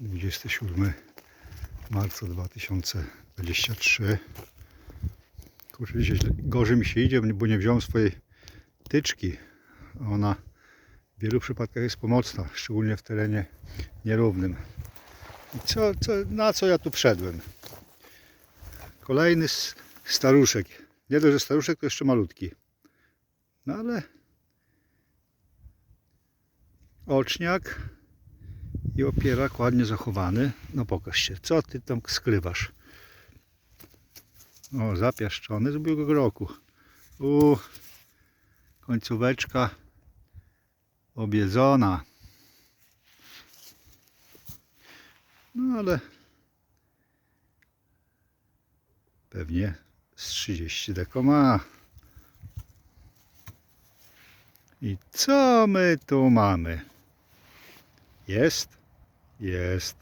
27 marca 2023. Kurczę, źle- gorzej mi się idzie, bo nie wziąłem swojej tyczki. Ona w wielu przypadkach jest pomocna, szczególnie w terenie nierównym. I co, co, na co ja tu wszedłem? Kolejny staruszek. Nie dość, że staruszek, to jeszcze malutki. No ale oczniak i opierak ładnie zachowany. No pokaż się, co ty tam skrywasz? O, zapiaszczony z ubiegłego roku. U, końcóweczka obiedzona. No ale pewnie z 30 deko ma. I co my tu mamy? Jest? Jest.